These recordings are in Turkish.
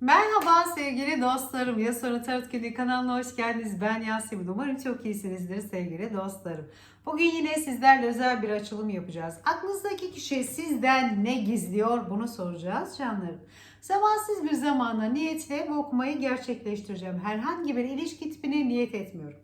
Merhaba sevgili dostlarım. Ya Sorun Tarot Günü kanalına hoş geldiniz. Ben Yasemin. Umarım çok iyisinizdir sevgili dostlarım. Bugün yine sizlerle özel bir açılım yapacağız. Aklınızdaki kişi sizden ne gizliyor bunu soracağız canlarım. Zamansız bir zamanda niyetle bu okumayı gerçekleştireceğim. Herhangi bir ilişki tipine niyet etmiyorum.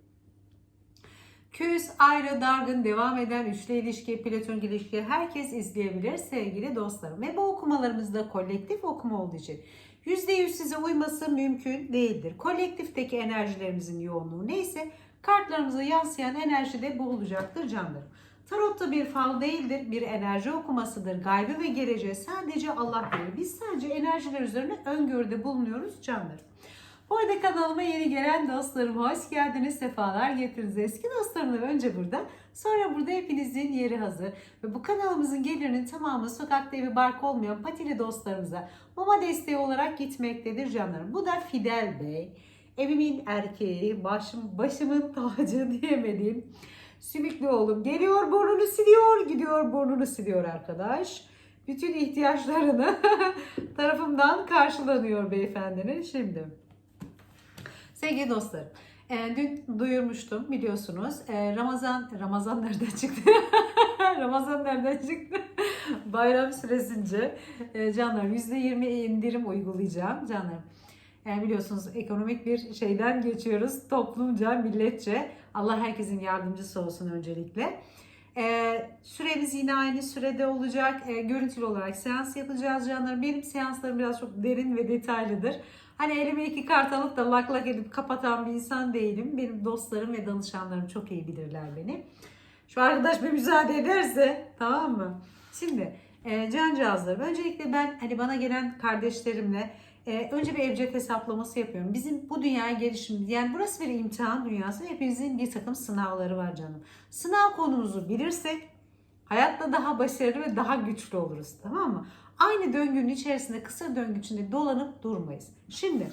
Küs, ayrı, dargın, devam eden üçlü ilişki, platonik ilişki herkes izleyebilir sevgili dostlarım. Ve bu okumalarımızda kolektif okuma olduğu için %100 size uyması mümkün değildir. Kolektifteki enerjilerimizin yoğunluğu neyse kartlarımıza yansıyan enerji de bu olacaktır canlarım. Tarot da bir fal değildir, bir enerji okumasıdır. Gaybı ve geleceği sadece Allah bilir. Biz sadece enerjiler üzerine öngörüde bulunuyoruz canlarım. Bu arada kanalıma yeni gelen dostlarım hoş geldiniz, sefalar getirdiniz. Eski dostlarım da önce burada, sonra burada hepinizin yeri hazır. Ve bu kanalımızın gelirinin tamamı sokakta evi bark olmayan patili dostlarımıza mama desteği olarak gitmektedir canlarım. Bu da Fidel Bey, evimin erkeği, başım, başımın tacı diyemediğim sümüklü oğlum. Geliyor burnunu siliyor, gidiyor burnunu siliyor arkadaş. Bütün ihtiyaçlarını tarafımdan karşılanıyor beyefendinin. Şimdi Sevgili dostlarım, e, dün duyurmuştum biliyorsunuz. E, Ramazan, Ramazan nereden çıktı? Ramazan nereden çıktı? Bayram süresince e, canlarım %20 indirim uygulayacağım canlarım. E, biliyorsunuz ekonomik bir şeyden geçiyoruz toplumca, milletçe. Allah herkesin yardımcısı olsun öncelikle. Ee, süremiz yine aynı sürede olacak. Ee, görüntülü olarak seans yapacağız canlarım. Benim seanslarım biraz çok derin ve detaylıdır. Hani elime iki kart alıp da lak lak edip kapatan bir insan değilim. Benim dostlarım ve danışanlarım çok iyi bilirler beni. Şu arkadaş bir müsaade ederse tamam mı? Şimdi e, cancağızlarım öncelikle ben hani bana gelen kardeşlerimle e, önce bir evcet hesaplaması yapıyorum. Bizim bu dünyaya gelişimiz yani burası bir imtihan dünyası. Hepimizin bir takım sınavları var canım. Sınav konumuzu bilirsek hayatta daha başarılı ve daha güçlü oluruz tamam mı? Aynı döngünün içerisinde kısır döngü içinde dolanıp durmayız. Şimdi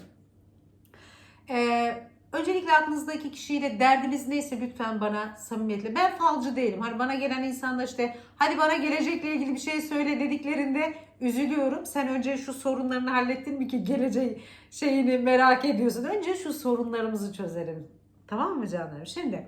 e, öncelikle aklınızdaki kişiyle derdiniz neyse lütfen bana samimiyetle. Ben falcı değilim. Hani bana gelen insanlar işte hadi bana gelecekle ilgili bir şey söyle dediklerinde üzülüyorum. Sen önce şu sorunlarını hallettin mi ki geleceği şeyini merak ediyorsun. Önce şu sorunlarımızı çözelim. Tamam mı canlarım? Şimdi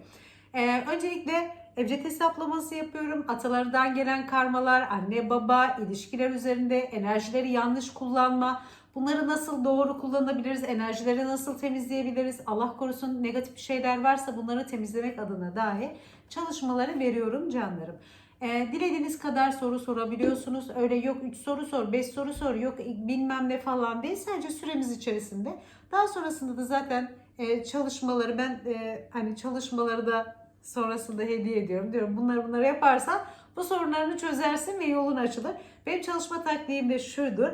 e, öncelikle Ebced hesaplaması yapıyorum. Atalardan gelen karmalar, anne baba, ilişkiler üzerinde enerjileri yanlış kullanma, bunları nasıl doğru kullanabiliriz, enerjileri nasıl temizleyebiliriz, Allah korusun negatif şeyler varsa bunları temizlemek adına dahi çalışmaları veriyorum canlarım. Ee, dilediğiniz kadar soru sorabiliyorsunuz. Öyle yok 3 soru sor, 5 soru sor, yok bilmem ne falan değil. Sadece süremiz içerisinde. Daha sonrasında da zaten e, çalışmaları ben e, hani çalışmaları da sonrasında hediye ediyorum. Diyorum bunları bunları yaparsan bu sorunlarını çözersin ve yolun açılır. Benim çalışma taktiğim de şudur.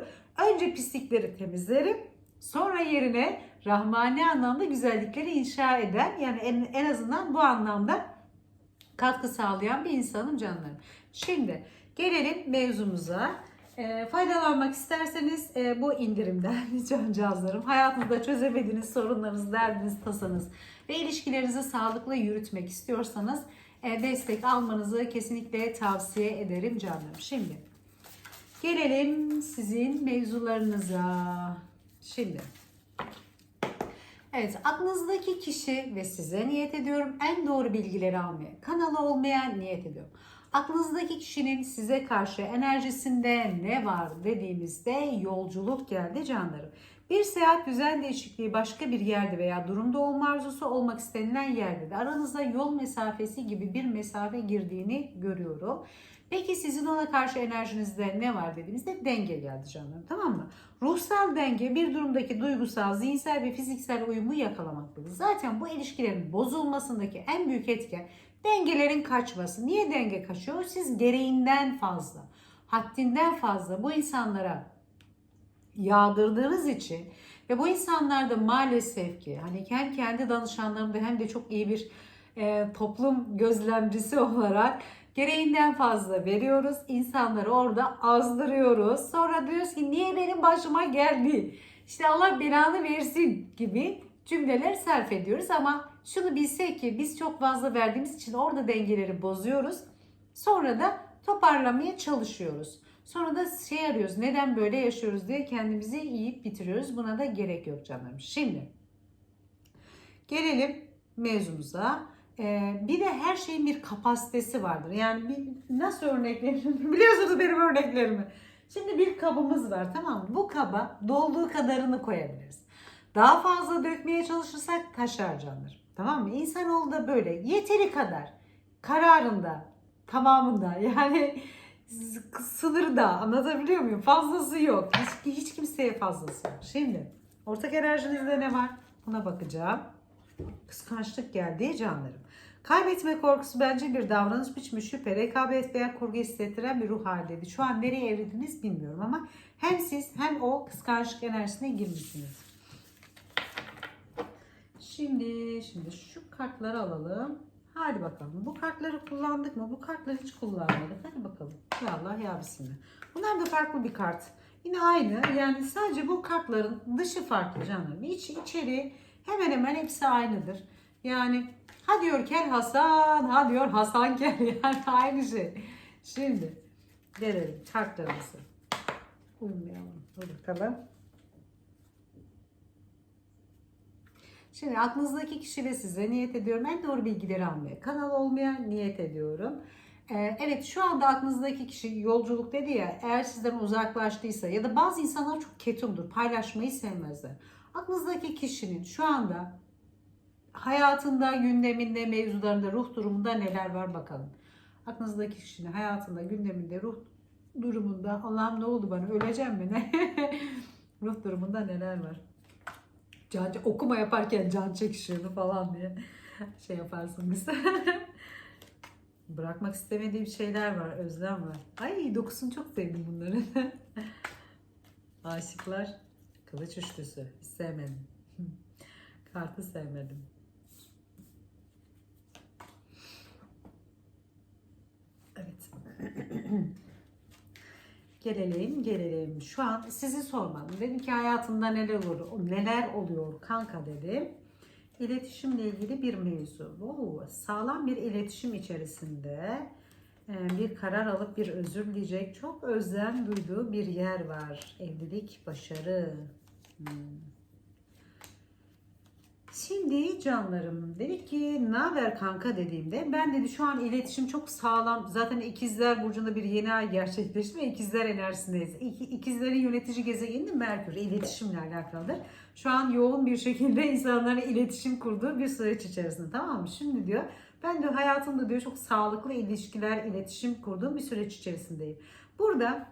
Önce pislikleri temizlerim. Sonra yerine rahmani anlamda güzellikleri inşa eden yani en, en azından bu anlamda katkı sağlayan bir insanım canlarım. Şimdi gelelim mevzumuza. E, faydalanmak isterseniz e, bu indirimden cancağızlarım. Hayatınızda çözemediğiniz sorunlarınız, derdiniz, tasanız ve ilişkilerinizi sağlıklı yürütmek istiyorsanız e, destek almanızı kesinlikle tavsiye ederim canlarım. Şimdi gelelim sizin mevzularınıza. Şimdi Evet, aklınızdaki kişi ve size niyet ediyorum en doğru bilgileri almaya. Kanalı olmayan niyet ediyorum. Aklınızdaki kişinin size karşı enerjisinde ne var dediğimizde yolculuk geldi canlarım. Bir seyahat düzen değişikliği başka bir yerde veya durumda olma arzusu olmak istenilen yerde de aranızda yol mesafesi gibi bir mesafe girdiğini görüyorum. Peki sizin ona karşı enerjinizde ne var dediğimizde denge geldi canlarım tamam mı? Ruhsal denge bir durumdaki duygusal, zihinsel ve fiziksel uyumu yakalamaktadır. Zaten bu ilişkilerin bozulmasındaki en büyük etken dengelerin kaçması. Niye denge kaçıyor? Siz gereğinden fazla, haddinden fazla bu insanlara yağdırdığınız için ve bu insanlar da maalesef ki hani hem kendi danışanlarımda hem de çok iyi bir e, toplum gözlemcisi olarak gereğinden fazla veriyoruz. İnsanları orada azdırıyoruz. Sonra diyoruz ki niye benim başıma geldi? İşte Allah belanı versin gibi cümleler sarf ediyoruz ama şunu bilsek ki biz çok fazla verdiğimiz için orada dengeleri bozuyoruz. Sonra da toparlamaya çalışıyoruz. Sonra da şey arıyoruz. Neden böyle yaşıyoruz diye kendimizi yiyip bitiriyoruz. Buna da gerek yok canlarım. Şimdi gelelim mevzumuza. Ee, bir de her şeyin bir kapasitesi vardır. Yani bir, nasıl örneklerim? Biliyorsunuz benim örneklerimi. Şimdi bir kabımız var tamam mı? Bu kaba dolduğu kadarını koyabiliriz. Daha fazla dökmeye çalışırsak taşar canlar. Tamam mı? İnsanoğlu da böyle. Yeteri kadar. Kararında. Tamamında. Yani sınırda. Anlatabiliyor muyum? Fazlası yok. Hiç, hiç kimseye fazlası yok. Şimdi ortak enerjinizde ne var? Buna bakacağım. Kıskançlık geldi canlarım. Kaybetme korkusu bence bir davranış biçimi, şüphe, rekabet veya kurgu hissettiren bir ruh haliydi. Şu an nereye evrildiniz bilmiyorum ama hem siz hem o kıskançlık enerjisine girmişsiniz. Şimdi şimdi şu kartları alalım. Hadi bakalım. Bu kartları kullandık mı? Bu kartları hiç kullanmadık. Hadi bakalım. Ya Allah ya Bismillah. Bunlar da farklı bir kart. Yine aynı. Yani sadece bu kartların dışı farklı canım. İç, içeri hemen hemen hepsi aynıdır. Yani ha diyor Kel Hasan, ha diyor Hasan Kel. Yani aynı şey. Şimdi gelelim kartlarımızı. Uyumayalım. Dur bakalım. Şimdi aklınızdaki kişi ve size niyet ediyorum. En doğru bilgileri almaya, kanal olmaya niyet ediyorum. Ee, evet şu anda aklınızdaki kişi yolculuk dedi ya eğer sizden uzaklaştıysa ya da bazı insanlar çok ketumdur paylaşmayı sevmezler. Aklınızdaki kişinin şu anda hayatında, gündeminde, mevzularında, ruh durumunda neler var bakalım. Aklınızdaki kişinin hayatında, gündeminde, ruh durumunda Allah'ım ne oldu bana öleceğim mi ne? ruh durumunda neler var? Can, okuma yaparken can çekişiyordu falan diye şey yaparsınız. Bırakmak istemediğim şeyler var, özlem var. Ay dokusunu çok sevdim bunların. Aşıklar, kılıç üçlüsü. Sevmedim. Kartı sevmedim. Evet. Gelelim, gelelim. Şu an sizi sormadım. Dedim ki hayatında neler oluyor, neler oluyor kanka dedim. İletişimle ilgili bir mevzu. Oo, sağlam bir iletişim içerisinde e, bir karar alıp bir özür dileyecek çok özlem duyduğu bir yer var. Evlilik, başarı. Hmm. Şimdi canlarım dedi ki ne haber kanka dediğimde ben dedi şu an iletişim çok sağlam. Zaten ikizler burcunda bir yeni ay gerçekleşti ve ikizler enerjisindeyiz. İki, ikizlerin yönetici gezegeni de Merkür iletişimle alakalıdır. Şu an yoğun bir şekilde insanların iletişim kurduğu bir süreç içerisinde tamam mı? Şimdi diyor ben de hayatımda diyor çok sağlıklı ilişkiler, iletişim kurduğum bir süreç içerisindeyim. Burada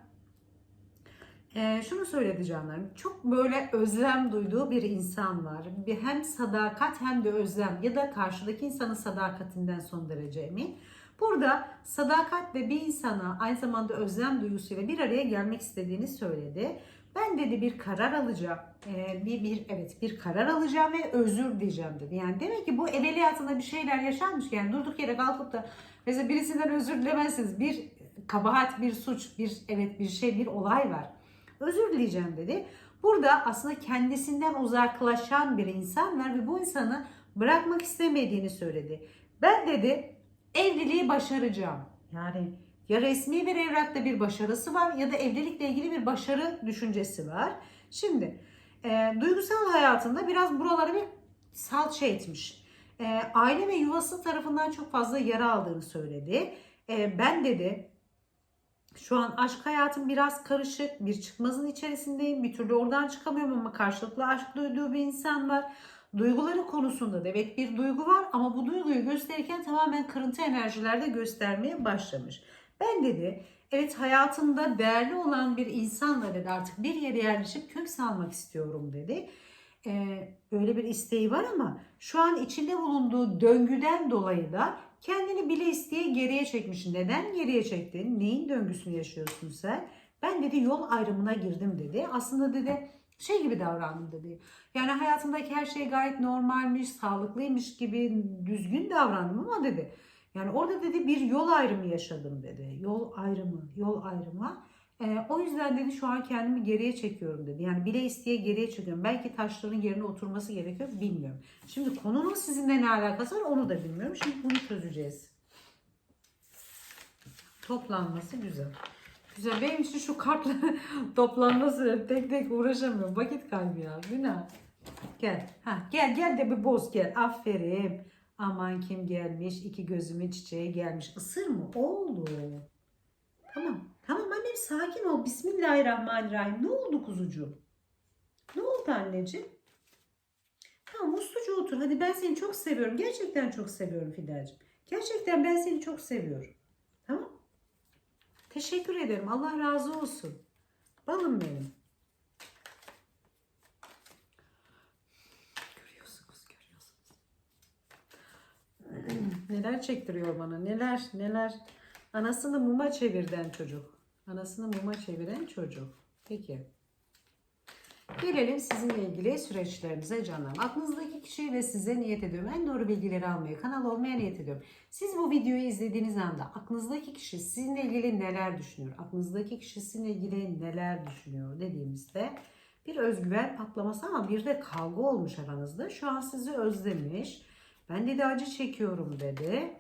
ee, şunu söyledi canlarım. Çok böyle özlem duyduğu bir insan var. Bir hem sadakat hem de özlem ya da karşıdaki insanın sadakatinden son derece emin. Burada sadakat ve bir insana aynı zamanda özlem duygusuyla bir araya gelmek istediğini söyledi. Ben dedi bir karar alacağım. Ee, bir, bir evet bir karar alacağım ve özür dileyeceğim dedi. Yani demek ki bu evveliyatında bir şeyler yaşanmış. Yani durduk yere kalkıp da mesela birisinden özür dilemezsiniz. Bir kabahat, bir suç, bir evet bir şey, bir olay var özür dileyeceğim dedi. Burada aslında kendisinden uzaklaşan bir insan var ve bu insanı bırakmak istemediğini söyledi. Ben dedi evliliği başaracağım. Yani ya resmi bir evrakta bir başarısı var ya da evlilikle ilgili bir başarı düşüncesi var. Şimdi e, duygusal hayatında biraz buraları bir salça etmiş. E, aile ve yuvası tarafından çok fazla yara aldığını söyledi. E, ben dedi şu an aşk hayatım biraz karışık. Bir çıkmazın içerisindeyim. Bir türlü oradan çıkamıyorum ama karşılıklı aşk duyduğu bir insan var. Duyguları konusunda da evet bir duygu var ama bu duyguyu gösterirken tamamen kırıntı enerjilerde göstermeye başlamış. Ben dedi evet hayatımda değerli olan bir insanla dedi artık bir yere yerleşip kök salmak istiyorum dedi. Ee, böyle bir isteği var ama şu an içinde bulunduğu döngüden dolayı da kendini bile isteye geriye çekmiş. Neden geriye çektin? Neyin döngüsünü yaşıyorsun sen? Ben dedi yol ayrımına girdim dedi. Aslında dedi şey gibi davrandım dedi. Yani hayatımdaki her şey gayet normalmiş, sağlıklıymış gibi düzgün davrandım ama dedi. Yani orada dedi bir yol ayrımı yaşadım dedi. Yol ayrımı, yol ayrımı. Ee, o yüzden dedi şu an kendimi geriye çekiyorum dedi. Yani bile isteye geriye çekiyorum. Belki taşların yerine oturması gerekiyor bilmiyorum. Şimdi konunun sizinle ne alakası var onu da bilmiyorum. Şimdi bunu çözeceğiz. Toplanması güzel. güzel. Benim için şu kartla toplanması tek tek uğraşamıyorum. Vakit kaybı ya. Günah. Gel. Ha, gel gel de bir boz gel. Aferin. Aman kim gelmiş? İki gözümün çiçeği gelmiş. Isır mı? Oldu. Tamam. Tamam annem sakin ol. Bismillahirrahmanirrahim. Ne oldu kuzucuğum? Ne oldu anneciğim? Tamam usluca otur. Hadi ben seni çok seviyorum. Gerçekten çok seviyorum Fidel'cim. Gerçekten ben seni çok seviyorum. Tamam. Teşekkür ederim. Allah razı olsun. Balım benim. Görüyorsunuz, görüyorsunuz. neler çektiriyor bana, neler, neler. Anasını muma çevirden çocuk. Anasını muma çeviren çocuk. Peki. Gelelim sizinle ilgili süreçlerinize canım. Aklınızdaki kişiyi ve size niyet ediyorum. En doğru bilgileri almaya, kanal olmaya niyet ediyorum. Siz bu videoyu izlediğiniz anda aklınızdaki kişi sizinle ilgili neler düşünüyor? Aklınızdaki kişi sizinle ilgili neler düşünüyor dediğimizde bir özgüven patlaması ama bir de kavga olmuş aranızda. Şu an sizi özlemiş. Ben dedi acı çekiyorum dedi.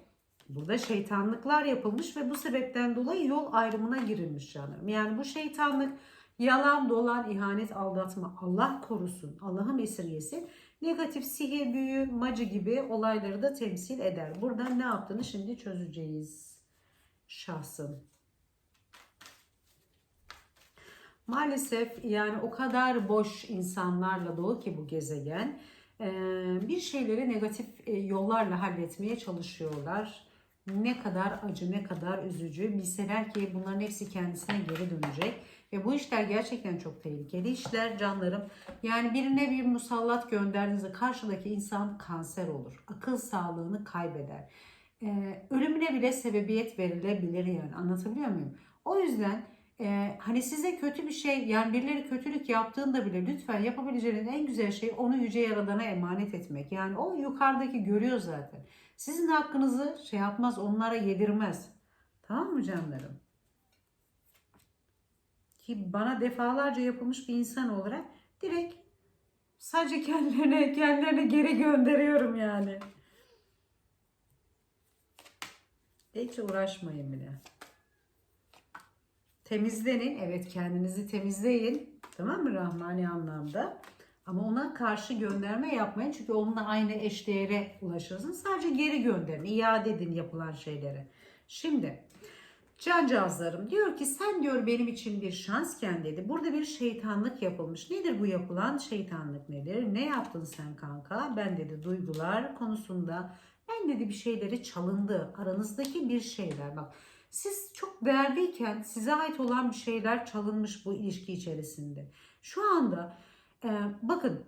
Burada şeytanlıklar yapılmış ve bu sebepten dolayı yol ayrımına girilmiş canım. Yani bu şeytanlık yalan, dolan, ihanet, aldatma Allah korusun, Allah'ım esirgesin. Negatif sihir, büyü, macı gibi olayları da temsil eder. Buradan ne yaptığını şimdi çözeceğiz. Şahsın. Maalesef yani o kadar boş insanlarla dolu ki bu gezegen. Bir şeyleri negatif yollarla halletmeye çalışıyorlar. Ne kadar acı, ne kadar üzücü. Bilseler ki bunların hepsi kendisine geri dönecek. Ve bu işler gerçekten çok tehlikeli işler canlarım. Yani birine bir musallat gönderdiğinizde karşıdaki insan kanser olur. Akıl sağlığını kaybeder. Ee, ölümüne bile sebebiyet verilebilir yani anlatabiliyor muyum? O yüzden e, hani size kötü bir şey yani birileri kötülük yaptığında bile lütfen yapabileceğiniz en güzel şey onu yüce yaradana emanet etmek. Yani o yukarıdaki görüyor zaten. Sizin hakkınızı şey yapmaz onlara yedirmez. Tamam mı canlarım? Ki bana defalarca yapılmış bir insan olarak direkt sadece kendilerine kendilerine geri gönderiyorum yani. Hiç uğraşmayın bile. Temizlenin. Evet kendinizi temizleyin. Tamam mı Rahmani anlamda? Ama ona karşı gönderme yapmayın. Çünkü onunla aynı eşdeğere ulaşırsınız. Sadece geri gönderin. iade edin yapılan şeyleri. Şimdi cancağızlarım diyor ki sen diyor benim için bir şansken dedi. Burada bir şeytanlık yapılmış. Nedir bu yapılan şeytanlık nedir? Ne yaptın sen kanka? Ben dedi duygular konusunda ben dedi bir şeyleri çalındı. Aranızdaki bir şeyler bak. Siz çok değerliyken size ait olan bir şeyler çalınmış bu ilişki içerisinde. Şu anda e, bakın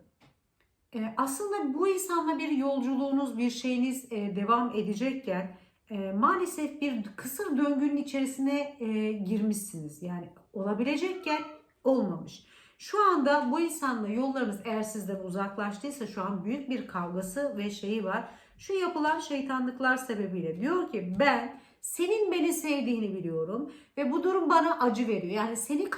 e, aslında bu insanla bir yolculuğunuz, bir şeyiniz e, devam edecekken e, maalesef bir kısır döngünün içerisine e, girmişsiniz. Yani olabilecekken olmamış. Şu anda bu insanla yollarınız eğer sizden uzaklaştıysa şu an büyük bir kavgası ve şeyi var. Şu yapılan şeytanlıklar sebebiyle diyor ki ben senin beni sevdiğini biliyorum ve bu durum bana acı veriyor. Yani seni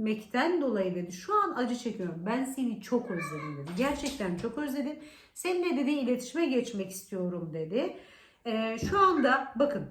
kaybetmekten dolayı dedi şu an acı çekiyorum. Ben seni çok özledim dedi. Gerçekten çok özledim. Seninle dedi iletişime geçmek istiyorum dedi. Ee, şu anda bakın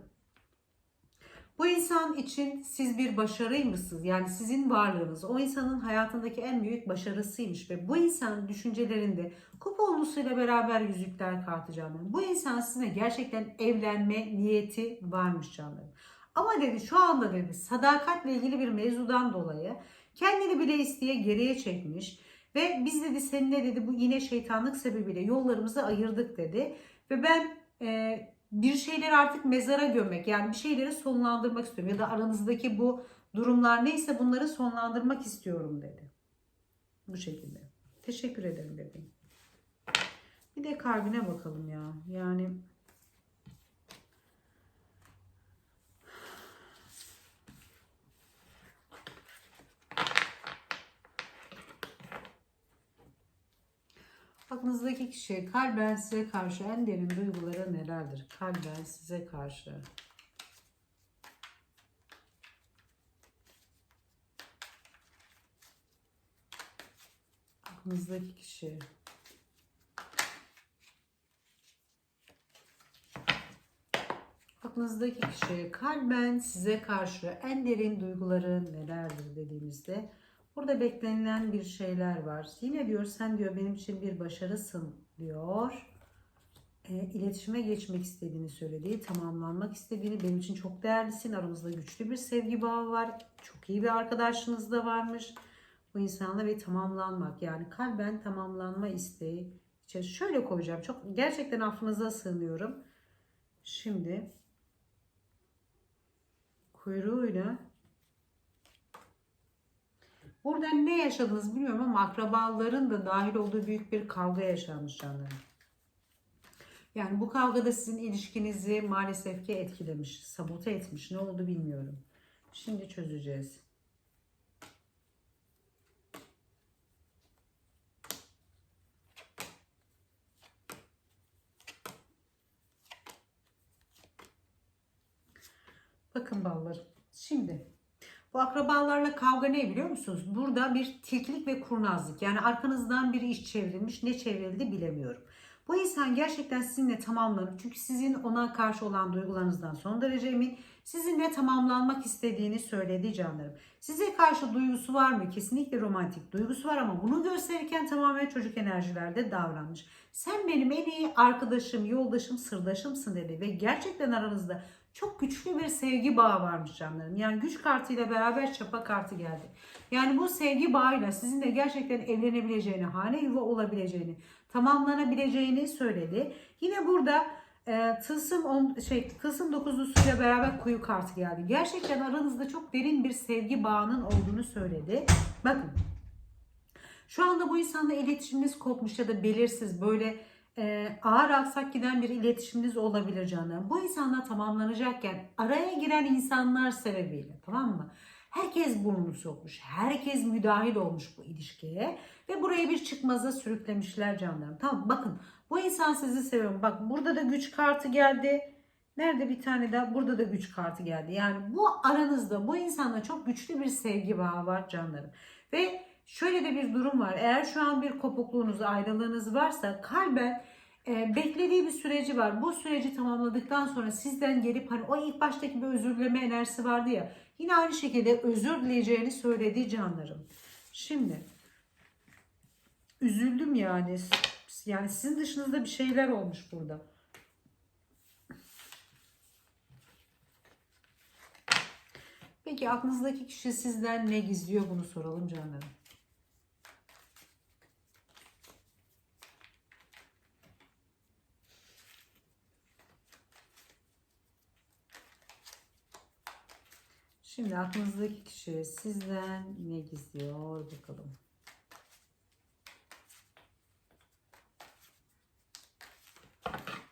bu insan için siz bir başarıymışsınız. Yani sizin varlığınız o insanın hayatındaki en büyük başarısıymış ve bu insan düşüncelerinde kuponlusuyla beraber yüzükler kartı. Bu insan sizinle gerçekten evlenme niyeti varmış canlarım. Ama dedi şu anda dedi sadakatle ilgili bir mevzudan dolayı kendini bile isteye geriye çekmiş ve biz dedi seninle dedi bu yine şeytanlık sebebiyle yollarımızı ayırdık dedi ve ben e, bir şeyleri artık mezara gömmek yani bir şeyleri sonlandırmak istiyorum ya da aranızdaki bu durumlar neyse bunları sonlandırmak istiyorum dedi. Bu şekilde. Teşekkür ederim bebeğim. Bir de kalbine bakalım ya. Yani Aklınızdaki kişi kalben size karşı en derin duyguları nelerdir? Kalben size karşı. Aklınızdaki kişi. aklınızdaki kişi kalben size karşı en derin duyguları nelerdir dediğimizde burada beklenilen bir şeyler var. Yine diyor sen diyor benim için bir başarısın diyor. E, iletişime geçmek istediğini söylediği, tamamlanmak istediğini, benim için çok değerlisin. Aramızda güçlü bir sevgi bağı var. Çok iyi bir arkadaşınız da varmış. Bu insanla ve tamamlanmak yani kalben tamamlanma isteği. İşte şöyle koyacağım. Çok gerçekten affınıza sığınıyorum. Şimdi kuyruğuyla burada ne yaşadınız bilmiyorum ama akrabaların da dahil olduğu büyük bir kavga yaşanmış canlarım. Yani bu kavgada sizin ilişkinizi maalesef ki etkilemiş, sabote etmiş. Ne oldu bilmiyorum. Şimdi çözeceğiz. Bakın ballarım. Şimdi akrabalarla kavga ne biliyor musunuz? Burada bir tilkilik ve kurnazlık. Yani arkanızdan bir iş çevrilmiş. Ne çevrildi bilemiyorum. Bu insan gerçekten sizinle tamamlanır. Çünkü sizin ona karşı olan duygularınızdan son derece emin. Sizinle tamamlanmak istediğini söyledi canlarım. Size karşı duygusu var mı? Kesinlikle romantik duygusu var ama bunu gösterirken tamamen çocuk enerjilerde davranmış. Sen benim en iyi arkadaşım, yoldaşım, sırdaşımsın dedi ve gerçekten aranızda çok güçlü bir sevgi bağı varmış canlarım. Yani güç kartıyla beraber çapa kartı geldi. Yani bu sevgi bağıyla sizinle gerçekten evlenebileceğini, hane yuva olabileceğini, tamamlanabileceğini söyledi. Yine burada e, tılsım on, şey tılsım dokuzlusuyla beraber kuyu kartı geldi. Gerçekten aranızda çok derin bir sevgi bağının olduğunu söyledi. Bakın. Şu anda bu insanla iletişiminiz kopmuş ya da belirsiz böyle ağır aksak giden bir iletişiminiz olabilir canım. Bu insanla tamamlanacakken araya giren insanlar sebebiyle tamam mı? Herkes burnunu sokmuş. Herkes müdahil olmuş bu ilişkiye. Ve buraya bir çıkmaza sürüklemişler canlarım. Tamam bakın bu insan sizi seviyor. Bak burada da güç kartı geldi. Nerede bir tane daha? Burada da güç kartı geldi. Yani bu aranızda bu insanla çok güçlü bir sevgi bağı var canlarım. Ve şöyle de bir durum var. Eğer şu an bir kopukluğunuz, ayrılığınız varsa kalben e, beklediği bir süreci var. Bu süreci tamamladıktan sonra sizden gelip hani o ilk baştaki bir özür dileme enerjisi vardı ya. Yine aynı şekilde özür dileyeceğini söylediği canlarım. Şimdi üzüldüm yani. Yani sizin dışınızda bir şeyler olmuş burada. Peki aklınızdaki kişi sizden ne gizliyor bunu soralım canlarım. Şimdi aklınızdaki kişi sizden ne gizliyor bakalım.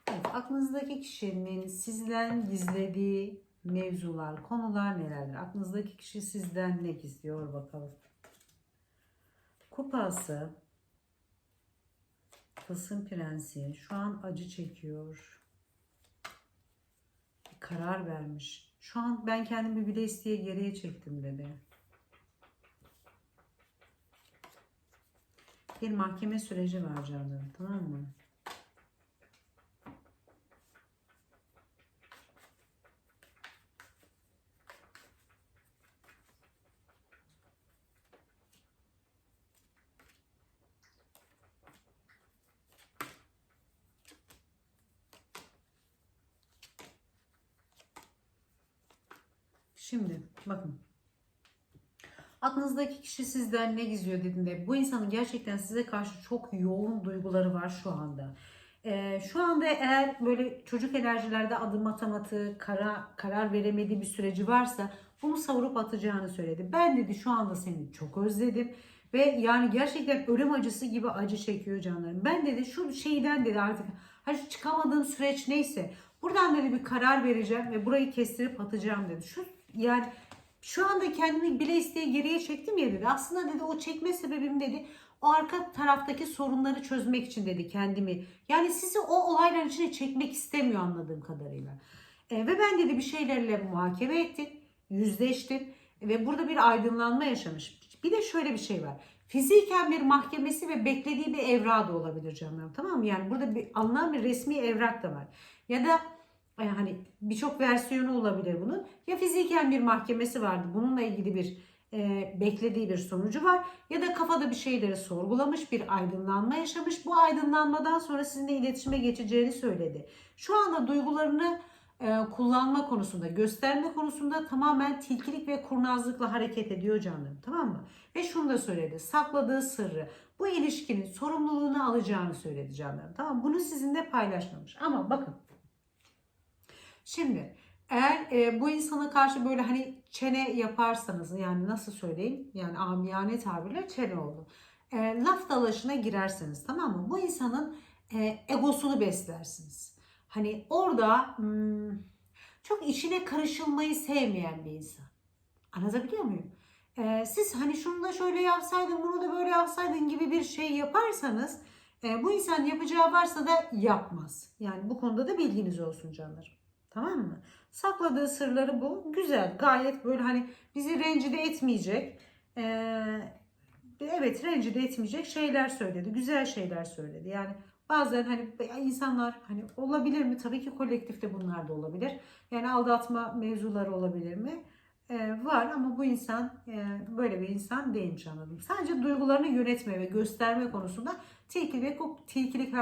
Evet, aklınızdaki kişinin sizden gizlediği mevzular, konular nelerdir? Aklınızdaki kişi sizden ne gizliyor bakalım. Kupası, Tılsım Prensi şu an acı çekiyor. Bir karar vermiş. Şu an ben kendimi bile isteye geriye çektim dedi. Bir mahkeme süreci var canım tamam mı? Şimdi bakın. Aklınızdaki kişi sizden ne gizliyor dediğinde bu insanın gerçekten size karşı çok yoğun duyguları var şu anda. Ee, şu anda eğer böyle çocuk enerjilerde adım atamadığı, kara, karar veremediği bir süreci varsa bunu savurup atacağını söyledi. Ben dedi şu anda seni çok özledim ve yani gerçekten ölüm acısı gibi acı çekiyor canlarım. Ben dedi şu şeyden dedi artık hani çıkamadığım süreç neyse buradan dedi bir karar vereceğim ve burayı kestirip atacağım dedi. Şu yani şu anda kendimi bile isteye geriye çektim ya dedi. Aslında dedi o çekme sebebim dedi o arka taraftaki sorunları çözmek için dedi kendimi. Yani sizi o olayların içine çekmek istemiyor anladığım kadarıyla. E, ve ben dedi bir şeylerle muhakeme ettim, yüzleştim ve burada bir aydınlanma yaşamış. Bir de şöyle bir şey var. Fiziken bir mahkemesi ve beklediği bir evra da olabilir canım. Tamam mı? Yani burada bir alınan bir resmi evrak da var. Ya da hani birçok versiyonu olabilir bunun. Ya fiziken bir mahkemesi vardı. Bununla ilgili bir e, beklediği bir sonucu var. Ya da kafada bir şeyleri sorgulamış, bir aydınlanma yaşamış. Bu aydınlanmadan sonra sizinle iletişime geçeceğini söyledi. Şu anda duygularını e, kullanma konusunda, gösterme konusunda tamamen tilkilik ve kurnazlıkla hareket ediyor canım. Tamam mı? Ve şunu da söyledi. Sakladığı sırrı, bu ilişkinin sorumluluğunu alacağını söyledi canlarım. Tamam? Bunu sizinle paylaşmamış. Ama bakın. Şimdi eğer e, bu insana karşı böyle hani çene yaparsanız yani nasıl söyleyeyim yani amiyane tabirle çene oldu. E, laf dalaşına girerseniz tamam mı? Bu insanın e, egosunu beslersiniz. Hani orada hmm, çok içine karışılmayı sevmeyen bir insan. Anlatabiliyor muyum? E, siz hani şunu da şöyle yapsaydın bunu da böyle yapsaydın gibi bir şey yaparsanız e, bu insan yapacağı varsa da yapmaz. Yani bu konuda da bilginiz olsun canlarım. Tamam mı? Sakladığı sırları bu. Güzel. Gayet böyle hani bizi rencide etmeyecek. Ee, evet rencide etmeyecek şeyler söyledi. Güzel şeyler söyledi. Yani bazen hani insanlar hani olabilir mi? Tabii ki kolektifte bunlar da olabilir. Yani aldatma mevzuları olabilir mi? Ee, var ama bu insan e, böyle bir insan değilmiş anladım. Sadece duygularını yönetme ve gösterme konusunda tilkilik, tilkilik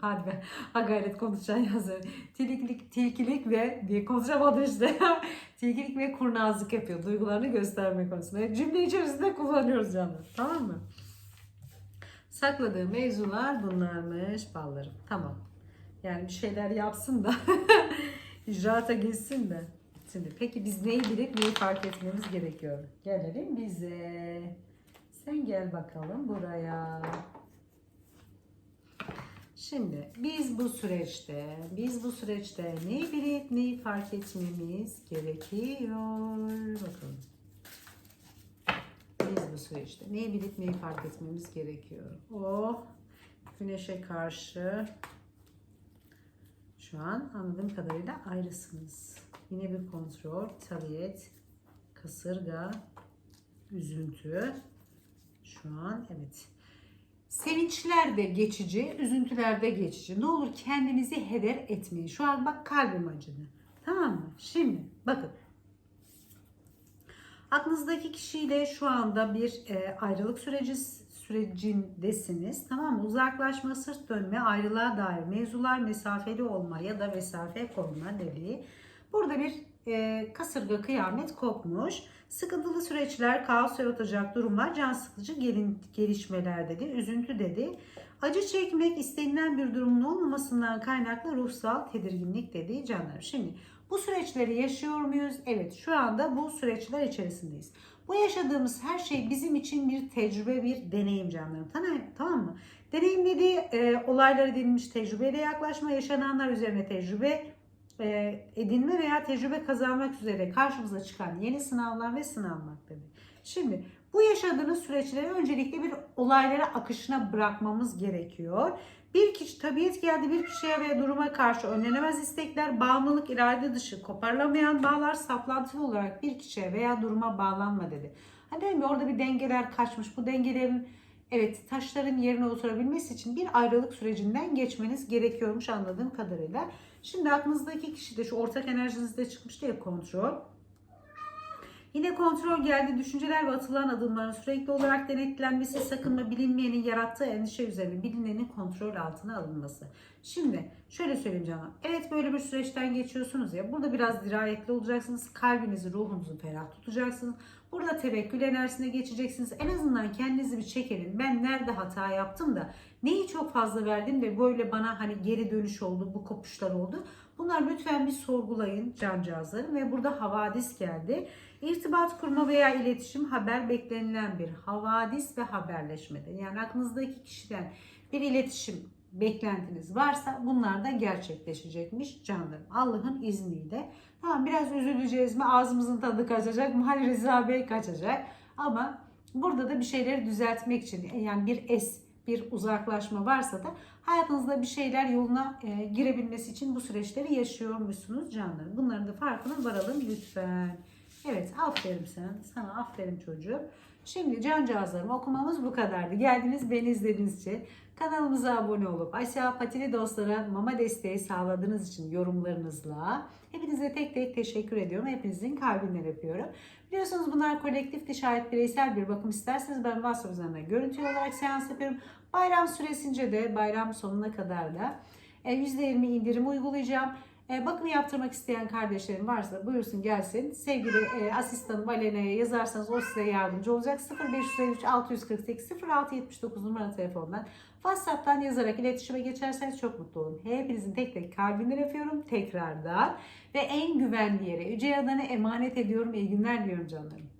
Hadi be. Ha gayret konuşacaksın yazıyor. Tilkilik, tilkilik ve diye konuşamadım işte. tilkilik ve kurnazlık yapıyor. Duygularını gösterme konusunda. Cümle içerisinde kullanıyoruz canım. Tamam mı? Sakladığı mevzular bunlarmış ballarım. Tamam. Yani bir şeyler yapsın da icraata geçsin de. Şimdi peki biz neyi bilip neyi fark etmemiz gerekiyor? Gelelim bize. Sen gel bakalım buraya. Şimdi biz bu süreçte, biz bu süreçte neyi bilip neyi fark etmemiz gerekiyor? Bakın. Biz bu süreçte neyi bilip neyi fark etmemiz gerekiyor? O güneşe karşı şu an anladığım kadarıyla ayrısınız. Yine bir kontrol, taliyet, kasırga, üzüntü. Şu an evet. Sevinçler de geçici, üzüntüler de geçici. Ne olur kendinizi heder etmeyin. Şu an bak kalbim acıdı. Tamam mı? Şimdi bakın. Aklınızdaki kişiyle şu anda bir e, ayrılık süreci sürecindesiniz. Tamam mı? Uzaklaşma, sırt dönme, ayrılığa dair mevzular, mesafeli olma ya da mesafe koyma dediği. Burada bir e, kasırga kıyamet kopmuş. Sıkıntılı süreçler, kaos yaratacak durumlar, can sıkıcı gelişmeler dedi, üzüntü dedi. Acı çekmek istenilen bir durumun olmamasından kaynaklı ruhsal tedirginlik dedi canlar. Şimdi bu süreçleri yaşıyor muyuz? Evet şu anda bu süreçler içerisindeyiz. Bu yaşadığımız her şey bizim için bir tecrübe, bir deneyim canlarım. Tamam, tamam mı? Deneyimlediği e, olaylar edinmiş tecrübeyle yaklaşma, yaşananlar üzerine tecrübe edinme veya tecrübe kazanmak üzere karşımıza çıkan yeni sınavlar ve sınanmak dedi. Şimdi bu yaşadığınız süreçleri öncelikle bir olaylara akışına bırakmamız gerekiyor. Bir kişi tabiat geldi bir kişiye veya duruma karşı önlenemez istekler, bağımlılık, irade dışı, koparlamayan bağlar saplantılı olarak bir kişiye veya duruma bağlanma dedi. Hani mi orada bir dengeler kaçmış. Bu dengelerin evet taşların yerine oturabilmesi için bir ayrılık sürecinden geçmeniz gerekiyormuş anladığım kadarıyla. Şimdi aklınızdaki kişi de şu ortak enerjinizde çıkmıştı ya kontrol. Yine kontrol geldi. Düşünceler ve atılan adımların sürekli olarak denetlenmesi, sakınma, bilinmeyenin yarattığı endişe üzerine bilinenin kontrol altına alınması. Şimdi şöyle söyleyeyim canım. Evet böyle bir süreçten geçiyorsunuz ya. Burada biraz dirayetli olacaksınız. Kalbinizi, ruhunuzu ferah tutacaksınız. Burada tevekkül enerjisine geçeceksiniz. En azından kendinizi bir çekelim. Ben nerede hata yaptım da neyi çok fazla verdim de böyle bana hani geri dönüş oldu, bu kopuşlar oldu. Bunlar lütfen bir sorgulayın cancağızlarım. Ve burada havadis geldi. İrtibat kurma veya iletişim haber beklenilen bir havadis ve haberleşmede. Yani aklınızdaki kişiden bir iletişim beklentiniz varsa bunlar da gerçekleşecekmiş canlarım. Allah'ın izniyle. Tamam biraz üzüleceğiz mi? Ağzımızın tadı kaçacak mı? Hani Rıza Bey kaçacak. Ama burada da bir şeyleri düzeltmek için yani bir es, bir uzaklaşma varsa da hayatınızda bir şeyler yoluna e, girebilmesi için bu süreçleri yaşıyormuşsunuz canlarım. Bunların da farkına varalım lütfen. Evet aferin sen. Sana aferin çocuğum. Şimdi cancağızlarım okumamız bu kadardı. Geldiniz beni izlediğiniz için kanalımıza abone olup aşağı patili dostlara mama desteği sağladığınız için yorumlarınızla hepinize tek tek teşekkür ediyorum. Hepinizin kalbinden öpüyorum. Biliyorsunuz bunlar kolektif şayet bireysel bir bakım isterseniz ben WhatsApp üzerinden görüntü olarak seans yapıyorum. Bayram süresince de bayram sonuna kadar da e, %20 indirim uygulayacağım. E, Bakım yaptırmak isteyen kardeşlerim varsa buyursun gelsin. Sevgili e, asistanım Alena'ya yazarsanız o size yardımcı olacak. 0553 648 0679 numara telefondan WhatsApp'tan yazarak iletişime geçerseniz çok mutlu olurum. Hepinizin tek tek kalbinden öpüyorum tekrardan. Ve en güvenli yere Yüce Yadan'a emanet ediyorum. İyi günler diliyorum canlarım.